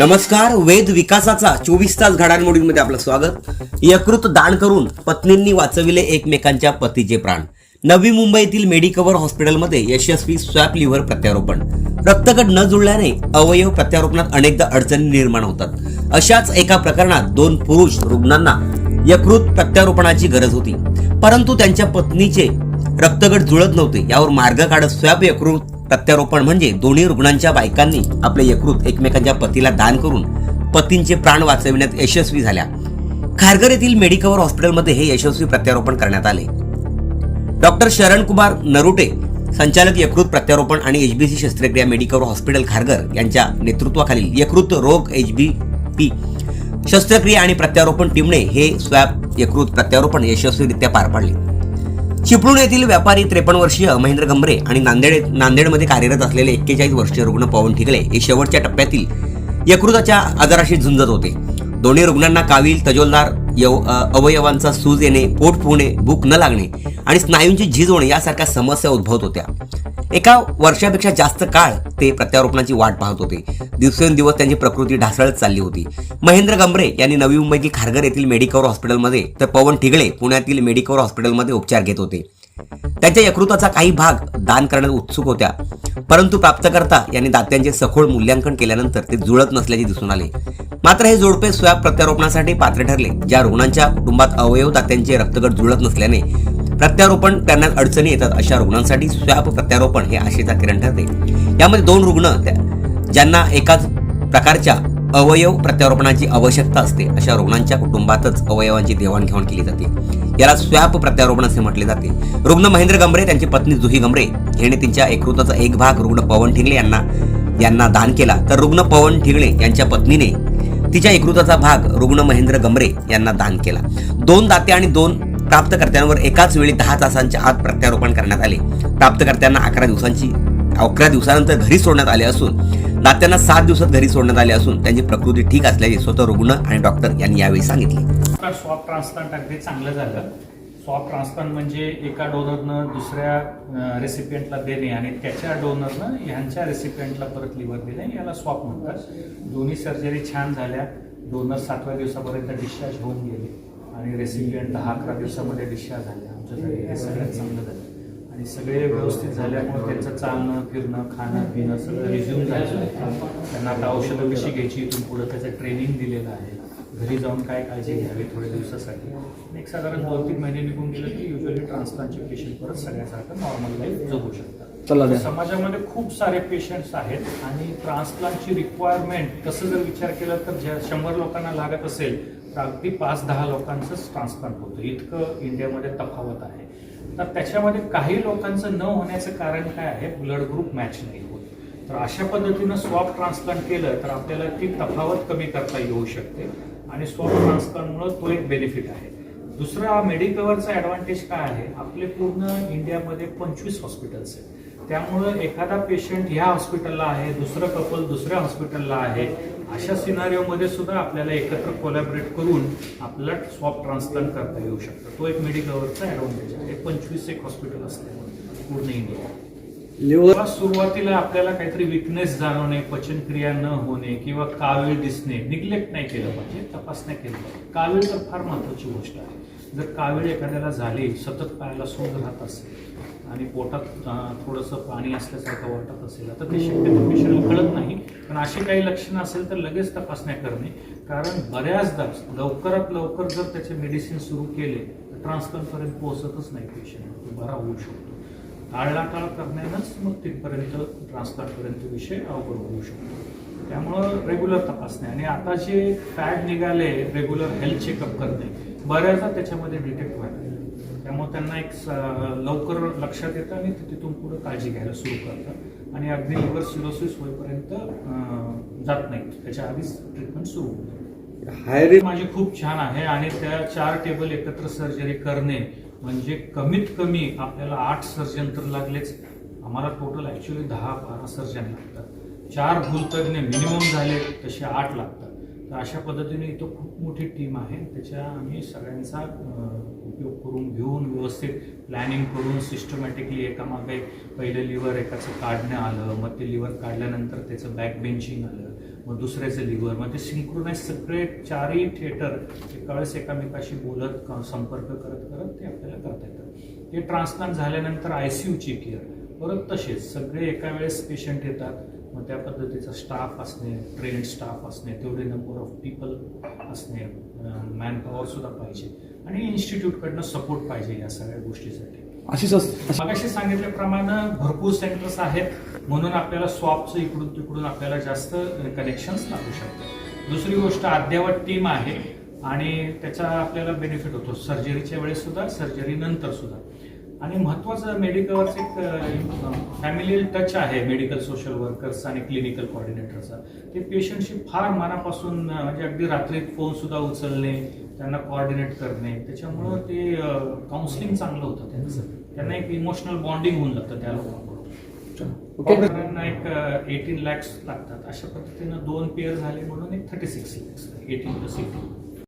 नमस्कार वेद विकासाचा चोवीस तास घडामोडींमध्ये आपलं स्वागत. यकृत दान करून पत्नींनी वाचविले एकमेकांच्या पतीचे प्राण. नवी मुंबईतील मेडिकवर हॉस्पिटलमध्ये यशस्वी स्वॅप लिव्हर प्रत्यारोपण. रक्तगट न जुळल्याने अवयव प्रत्यारोपणात अनेकदा अडचणी निर्माण होतात. अशाच एका प्रकरणात दोन पुरुष रुग्णांना यकृत प्रत्यारोपणाची गरज होती. परंतु त्यांच्या पत्नीचे रक्तगट जुळत नव्हते. यावर मार्ग काढत स्वॅप यकृत प्रत्यारोपण म्हणजे दोन्ही रुग्णांच्या बायकांनी आपले यकृत एकमेकांच्या पतीला दान करून पतींचे प्राण वाचविण्यात यशस्वी झाल्या. खारघर येथील मेडिकवर हॉस्पिटलमध्ये हे यशस्वी प्रत्यारोपण करण्यात आले. डॉक्टर शरण कुमार नरुटे संचालक यकृत प्रत्यारोपण आणि एचबीसी शस्त्रक्रिया मेडिकवर हॉस्पिटल खारघर यांच्या नेतृत्वाखालील यकृत रोग एचबी पी शस्त्रक्रिया आणि प्रत्यारोपण टीमने हे स्वॅब यकृत प्रत्यारोपण यशस्वीरित्या पार पाडले. चिपळूण येथील व्यापारी त्रेपन्न वर्षीय महेंद्र गंभरे आणि नांदेड नांदेडमध्ये कार्यरत असलेले एक्केचाळीस वर्षीय रुग्ण पवन ठिगळे हे शेवटच्या टप्प्यातील यकृताच्या आजाराशी झुंजत होते. दोन्ही रुग्णांना कावील तजोलदार यव अवयवांचा सूज येणे पोट फुगणे भूक न लागणे आणि स्नायूंची झीज होणे यासारख्या समस्या उद्भवत होत्या. एका वर्षापेक्षा जास्त काळ ते प्रत्यारोपणाची वाट पाहत होते. दिवसेंदिवस त्यांची प्रकृती ढासळत चालली होती. महेंद्र गंभरे यांनी नवी मुंबईतील खारघर येथील मेडिकवर हॉस्पिटलमध्ये तर पवन ठिगळे पुण्यातील मेडिकवर हॉस्पिटलमध्ये उपचार घेत होते. त्यांच्या यकृताचा काही भाग दान करण्यात उत्सुक होत्या. परंतु प्राप्तकर्ता यांनी दात्यांचे सखोळ मूल्यांकन केल्यानंतर ते जुळत नसल्याचे दिसून आले. मात्र हे जोडपे स्वॅब प्रत्यारोपणासाठी पात्र ठरले. ज्या रुग्णांच्या कुटुंबात अवयव दात्यांचे रक्तगट जुळत नसल्याने प्रत्यारोपण करण्यात अडचणी येतात अशा रुग्णांसाठी स्वॅप प्रत्यारोपण हे आशेचा किरण ठरते. यामध्ये दोन रुग्ण ज्यांना एकाच प्रकारच्या अवयव प्रत्यारोपणाची आवश्यकता असते. अशा रुग्णांच्या कुटुंबातच अवयवांची देवाणघेवाण केली जाते. याला स्वॅप प्रत्यारोपण असे म्हटले जाते. रुग्ण महेंद्र गंभरे त्यांची पत्नी जुही गंभरे यांनी त्यांच्या एकृताचा एक भाग रुग्ण पवन ठिंगले यांना यांना दान केला. तर रुग्ण पवन ठिगळे यांच्या पत्नीने तिच्या एकृताचा भाग रुग्ण महेंद्र गंभरे यांना दान केला. दोन दाते आणि दोन प्राप्तकर्त्यांवर एकाच वेळी दहा तासांच्या आत प्रत्यारोपण करण्यात आले. प्राप्तकर्त्यांना अकरा दिवसांची अकरा दिवसानंतर घरी सोडण्यात आले असून दात्यांना सात दिवसात घरी सोडण्यात आले असून त्यांची प्रकृती ठीक असल्याचे स्वतः रुग्ण आणि डॉक्टर यांनी यावेळी सांगितले. तर स्वॉप ट्रान्सप्लांट अगदी चांगलं झालं. स्वॉप ट्रान्सप्लांट म्हणजे एका डोनरनं दुसऱ्या रेसिपियंटला देणे आणि त्याच्या डोनरनं ह्यांच्या रेसिपियंटला परत लिव्हर देणे याला स्वॉप म्हणतात. दोन्ही सर्जरी छान झाल्या. डोनर सातव्या दिवसापर्यंत डिस्चार्ज होऊन गेले. आणि रेसिपियंट दहा अकरा दिवसामध्ये डिस्चार्ज झाले. आमच्यासाठी हे सगळ्यात चांगलं झालं. आणि सगळे व्यवस्थित झाल्यामुळे त्यांचं चालणं फिरणं खाणं पिणं सगळं रिझ्यूम झालं. त्यांना आता औषधं कशी घ्यायची? इथून पुढं त्याचं ट्रेनिंग दिलेलं आहे. घरी जाऊन काय काळजी घ्यावी थोड्या दिवसासाठी? एक साधारण दोन तीन महिने निघून गेलं की युजली ट्रान्सप्लांटचे पेशंट परत सगळ्यासारखं नॉर्मल लाईफ जगू शकतात. समाजामध्ये खूप सारे पेशंट्स आहेत आणि ट्रान्सप्लांटची रिक्वायरमेंट तसं जर विचार केला तर ज्या शंभर लोकांना लागत असेल अगदी पाच दहा लोकांचंच ट्रान्सप्लांट होतं. इतकं इंडियामध्ये तफावत आहे. तर त्याच्यामध्ये काही लोकांचं न होण्याचं कारण काय आहे? ब्लड ग्रुप मॅच नाही होत. तर अशा पद्धतीनं स्वॉप ट्रान्सप्लांट केलं तर आपल्याला ती तफावत कमी करता येऊ शकते आणि स्वॉप ट्रान्सप्लांटमुळं तो एक बेनिफिट आहे. दुसरा मेडिकवरचा ॲडव्हान्टेज काय आहे? आपले पूर्ण इंडियामध्ये पंचवीस हॉस्पिटल्स आहेत. त्यामुळं एखादा पेशंट ह्या हॉस्पिटलला आहे दुसरं कपल दुसऱ्या हॉस्पिटलला आहे अशा सिनारिओमध्ये सुद्धा आपल्याला एकत्र कोलॅबरेट करून आपल्याला स्वॉप ट्रान्सप्लांट करता येऊ शकतं. तो एक मेडिकवरचा ॲडव्हान्टेज आहे पंचवीस एक हॉस्पिटल असल्यामुळे पूर्ण इंडिया लिव्हर सुरुवातीला आपल्याला काहीतरी विकनेस जाणवणे पचनक्रिया न होणे किंवा कावीळ दिसणे निग्लेक्ट नाही केलं पाहिजे तपासण्या केल्या पाहिजे. कावीळ तर फार महत्वाची गोष्ट आहे. जर कावीळ एखाद्याला झाली सतत पायाला सूज राहत असेल आणि पोटात थोडंसं पाणी असल्यासारखं वाटत असेल. तर ते शक्यतो पेशंटला कळत नाही पण अशी काही लक्षणं असेल तर लगेच तपासण्या करणे. कारण बऱ्याचदा लवकरात लवकर जर त्याचे मेडिसिन सुरू केले तर ट्रान्सफरपर्यंत पोहोचतच नाही पेशंट. बरा होऊ शकतो. टाळलाटाळ करण्यानंच मग तिथपर्यंत ट्रान्सफरपर्यंत विषय अवघड होऊ शकतो. त्यामुळं रेग्युलर तपासणे आणि आता जे फॅड निघाले रेग्युलर हेल्थ चेकअप करणे बऱ्याचदा त्याच्यामध्ये डिटेक्ट व्हायला त्यामुळे त्यांना एक लवकर लक्षात येतं आणि ते तिथून पुढे काळजी घ्यायला सुरू करतात. आणि अगदी लिव्हर सिरोसिस होईपर्यंत जात नाही त्याच्या आधीच ट्रीटमेंट सुरू होते. हाय रे माझी खूप छान आहे आणि त्या चार टेबल एकत्र सर्जरी करणे म्हणजे कमीत कमी आपल्याला आठ सर्जन तर लागलेच. आम्हाला टोटल ऍक्च्युली दहा बारा सर्जन लागतात. चार भूलतज्ञ मिनिमम झाले तसे आठ लागतात. तर अशा पद्धतीने इथं खूप मोठी टीम आहे. त्याच्या आम्ही सगळ्यांचा उपयोग करून घेऊन व्यवस्थित प्लॅनिंग करून सिस्टमॅटिकली एकामागे पहिलं लिव्हर एकाचं काढणं आलं मग ते लिव्हर काढल्यानंतर त्याचं बॅक बेंचिंग आलं मग दुसऱ्याचं लिव्हर मग ते सिंक्रोनाइज सगळे चारही थिएटर एका वेळेस एकामेकाशी बोलत संपर्क करत करत ते आपल्याला करता येतं. हे ट्रान्सप्लांट झाल्यानंतर आय सी यूची केअर परत तसेच सगळे एका वेळेस पेशंट येतात मग त्या पद्धतीचा स्टाफ असणे ट्रेन स्टाफ असणे तेवढे नंबर ऑफ पीपल असणे मॅन पॉवर सुद्धा पाहिजे. आणि इन्स्टिट्यूटकडनं सपोर्ट पाहिजे या सगळ्या गोष्टीसाठी. अशीच मगाशी सांगितल्याप्रमाणे भरपूर सेंटर्स आहेत. म्हणून आपल्याला स्वॉपचं इकडून तिकडून आपल्याला जास्त कनेक्शन्स लागू शकतात. दुसरी गोष्ट अद्ययावत टीम आहे. आणि त्याचा आपल्याला बेनिफिट होतो. सर्जरीच्या वेळेस सुद्धा सर्जरी नंतर सुद्धा. आणि महत्वाचं मेडिकलचं एक फॅमिली टच आहे मेडिकल सोशल वर्कर्स आणि क्लिनिकल कोऑर्डिनेटरचा ते पेशंटशी फार मनापासून म्हणजे अगदी रात्रीत फोन सुद्धा उचलणे त्यांना कोऑर्डिनेट करणे त्याच्यामुळं ते काउन्सिलिंग चांगलं होतं त्यांचं. त्यांना एक इमोशनल बॉन्डिंग होऊन जातं त्या त्यांना एक एटीन लॅक्स लागतात. अशा पद्धतीनं दोन पेअर झाले म्हणून एक thirty six lakhs eighteen plus eighteen